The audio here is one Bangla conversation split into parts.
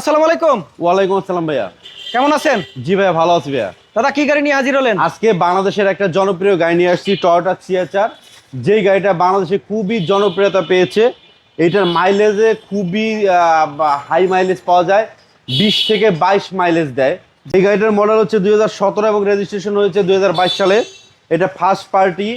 আসসালামু আলাইকুম। ওয়ালাইকুম আসসালাম ভাইয়া। কেমন আছেন? জি ভাইয়া ভালো আছি ভাইয়া। দাদা কি গাড়ি নিয়ে হাজির হলেন? আজকে বাংলাদেশের একটা জনপ্রিয় গাড়ি নিয়ে আসছি টয়োটা সিএচআর যেই গাড়িটা বাংলাদেশে খুবই জনপ্রিয়তা পেয়েছে এটার মাইলেজে খুবই হাই মাইলেজ পাওয়া যায় বিশ থেকে বাইশ মাইলেজ দেয়। এই গাড়িটার মডেল হচ্ছে দুই হাজার সতেরো এবং রেজিস্ট্রেশন হয়েছে দুই হাজার বাইশ সালে। এটা ফার্স্ট পার্টি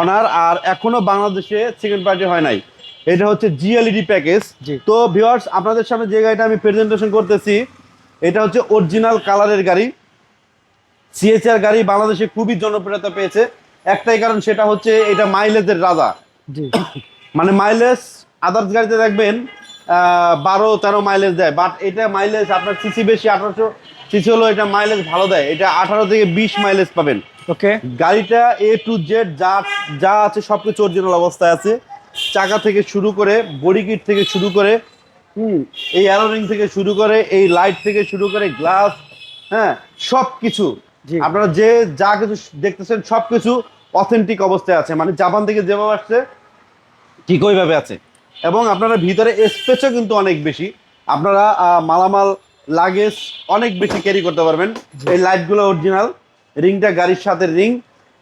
অনার আর এখনও বাংলাদেশে সেকেন্ড পার্টি হয় নাই। এটা হচ্ছে জিএলইডি প্যাকেজ তো ভিউয়ার্স আপনাদের সামনে যে গাড়িটা আমি প্রেজেন্টেশন করতেছি এটা হচ্ছে অরিজিনাল কালারের গাড়ি। সিএচআর গাড়ি বাংলাদেশে খুবই জনপ্রিয়তা পেয়েছে। একটাই কারণ সেটা হচ্ছে এটা মাইলেজের রাজা। জি। মানে মাইলেজ আদার্স গাড়িতে দেখবেন বারো তেরো মাইলেজ দেয়। বাট এটা মাইলেজ আপনার সিসি বেশি আঠারোশো সিসি হলো এটা মাইলেজ ভালো দেয়। এটা আঠারো থেকে বিশ মাইলেজ পাবেন। ওকে গাড়িটা এ টু জেড যা যা আছে সব কিছু অরিজিনাল অবস্থায় আছে। চাকা থেকে শুরু করে বডি কিট থেকে শুরু করে হুম এই অ্যালোরিং থেকে শুরু করে এই লাইট থেকে শুরু করে গ্লাস হ্যাঁ সব কিছু আপনারা যে যা কিছু দেখতেছেন সব কিছু অথেন্টিক অবস্থায় আছে। মানে জাপান থেকে যেভাবে আসছে ঠিক ওইভাবে আছে। এবং আপনারা ভিতরে স্পেসও কিন্তু অনেক বেশি। আপনারা মালামাল লাগেজ অনেক বেশি ক্যারি করতে পারবেন। এই লাইটগুলো অরিজিনাল রিংটা গাড়ির সাথে রিং।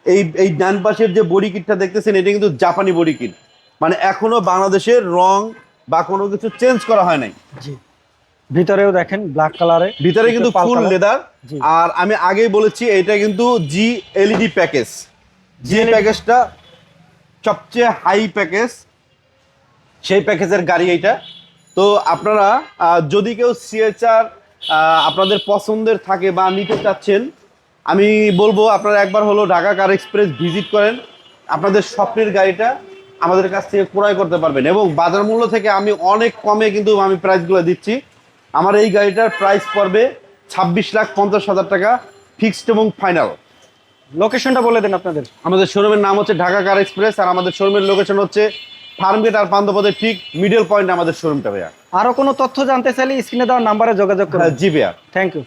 এই এই ডান পাশের যে বডি কিটটা দেখতেছেন এটা কিন্তু জাপানি বডি কিট। মানে এখনও বাংলাদেশের রং বা কোনো কিছু চেঞ্জ করা হয় নাই। জি। ভিতরেও দেখেন ব্ল্যাক কালারে ভিতরে কিন্তু ফুল লেদার আর আমি আগেই বলেছি এটা কিন্তু জি এলইডি প্যাকেজ LED প্যাকেজটা সবচেয়ে হাই প্যাকেজ সেই প্যাকেজের গাড়ি এইটা। তো আপনারা যদি কেউ সিএচআর আপনাদের পছন্দের থাকে বা নিতে চাচ্ছেন আমি বলব আপনারা একবার হলো ঢাকা কার এক্সপ্রেস ভিজিট করেন। আপনাদের স্বপ্নের গাড়িটা আমাদের কাছ থেকে ক্রয় করতে পারবেন এবং বাজার মূল্য থেকে আমি অনেক কমে কিন্তু আমি প্রাইসগুলো দিচ্ছি। আমার এই গাড়িটার প্রাইস পড়বে ছাব্বিশ লাখ পঞ্চাশ হাজার টাকা ফিক্সড এবং ফাইনাল লোকেশনটা বলে দেন আপনাদের। আমাদের শোরুমের নাম হচ্ছে ঢাকা কার এক্সপ্রেস আর আমাদের শোরুমের লোকেশন হচ্ছে ফার্মগেট আর পান্থপথের ঠিক মিডল পয়েন্ট আমাদের শোরুমটা ভাইয়া। আরও কোনো তথ্য জানতে চাইলে স্ক্রিনে দেওয়ার নাম্বারে যোগাযোগ করুন। হ্যাঁ, জি ভাইয়া। Thank you